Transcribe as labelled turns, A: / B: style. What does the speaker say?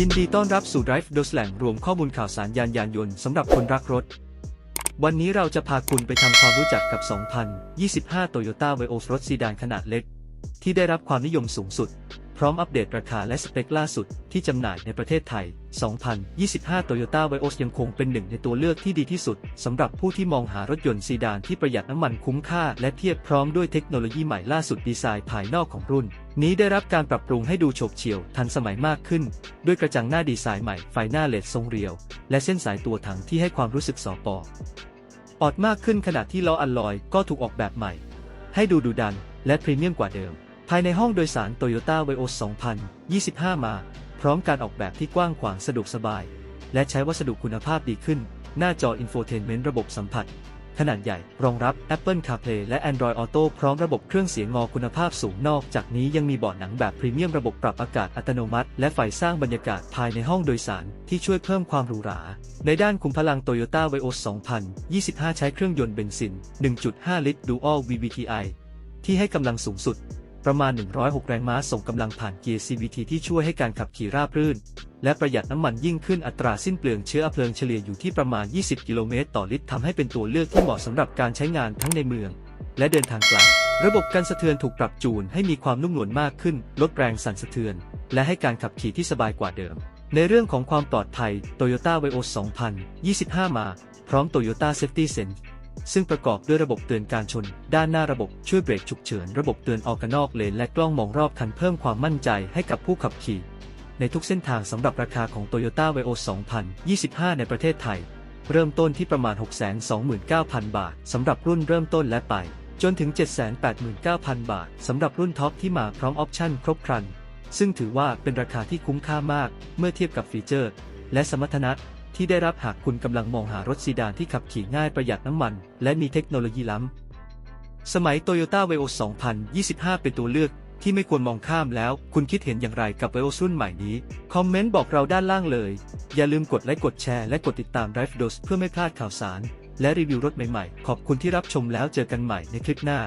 A: ยินดีต้อนรับสู่ Drive d o s แหล่งรวมข้อมูลข่าวสารยานยานยนต์สำหรับคนรักรถ วันนี้เราจะพาคุณไปทำความรู้จักกับ 2025 Toyota Vios รถซีดานขนาดเล็ก ที่ได้รับความนิยมสูงสุด พร้อมอัปเดตราคาและสเปคล่าสุดที่จำหน่ายในประเทศไทย 2025 Toyota Vios ยังคงเป็นหนึ่งในตัวเลือกที่ดีที่สุดสำหรับผู้ที่มองหารถยนต์ซีดานที่ประหยัดน้ำมันคุ้มค่า และเทียบพร้อมด้วยเทคโนโลยีใหม่ล่าสุดดีไซน์ภายนอกของรุ่น นี้ได้รับการปรับปรุงให้ดูโฉบเฉี่ยวทันสมัยมากขึ้น ด้วยกระจังหน้าดีไซน์ใหม่ไฟหน้าเลดทรงเรียว และเส้นสายตัวถังที่ให้ความรู้สึกสอปอออดมากขึ้นขณะที่ล้ออัลลอยก็ถูกออกแบบใหม่ ให้ดูดุดันและพรีเมียมกว่าเดิม ภายในห้องโดยสาร Toyota Vios 2025 มา พร้อมการออกแบบที่กว้างขวางสะดวกสบาย และใช้วัสดุคุณภาพดีขึ้น หน้าจอ Infotainment ระบบสัมผัส ขนาดใหญ่ รองรับ Apple CarPlay และ Android Auto พร้อมระบบเครื่องเสียงงอคุณภาพสูงนอกจากนี้ยังมีเบาะหนังแบบพรีเมียมระบบปรับอากาศอัตโนมัติ และไฟสร้างบรรยากาศภายในห้องโดยสารที่ช่วยเพิ่มความหรูหรา ในด้านคุมพลัง Toyota Vios 2025 ใช้เครื่องยนต์เบนซิน 1.5 ลิตร Dual VVTi ที่ให้กำลังสูงสุด ประมาณ 106 แรงม้าส่งกำลังผ่านเกียร์ CVT ที่ช่วยให้การขับขี่ราบรื่น และประหยัดน้ำมันยิ่งขึ้นอัตราสิ้นเปลืองเชื้อเพลิงเฉลี่ยอยู่ที่ประมาณ 20 กิโลเมตรต่อลิตรทำให้เป็นตัวเลือกที่เหมาะสำหรับการใช้งานทั้งในเมือง และเดินทางไกลระบบการสะเทือนถูกปรับจูนให้มีความนุ่มนวลมากขึ้น ลดแรงสั่นสะเทือน และให้การขับขี่ที่สบายกว่าเดิม ในเรื่องของความปลอดภัย Toyota Vios 2025 มา พร้อม Toyota Safety Sense ซึ่งประกอบด้วยระบบเตือนการชน ด้านหน้าระบบช่วยเบรกฉุกเฉิน ระบบเตือนออกนอกเลน และกล้องมองรอบคันเพิ่มความมั่นใจให้กับผู้ขับขี่ ในทุกเส้นทางสำหรับราคาของ Toyota Vios 2025 ในประเทศไทย เริ่มต้นที่ประมาณ 629,000 บาทสำหรับรุ่นเริ่มต้นและไป จนถึง 789,000 บาทสำหรับรุ่นท็อปที่มาพร้อมออปชั่นครบครัน ซึ่งถือว่าเป็นราคาที่คุ้มค่ามาก เมื่อเทียบกับฟีเจอร์ และสมรรถนะ ที่ได้รับหากคุณกำลังมองหารถซีดานที่ขับขี่ง่ายประหยัดน้ำมัน และมีเทคโนโลยีล้ำ สมัย Toyota Vios 2025 เป็นตัวเลือกที่ไม่ควรมองข้ามแล้ว คุณคิดเห็นอย่างไรกับ Vios รุ่นใหม่นี้ คอมเมนต์บอกเราด้านล่างเลย อย่าลืมกดไลค์กดแชร์และกดติดตาม Drive Dos เพื่อไม่พลาดข่าวสาร และรีวิวรถใหม่ๆ ขอบคุณที่รับชมแล้วเจอกันใหม่ในคลิปหน้า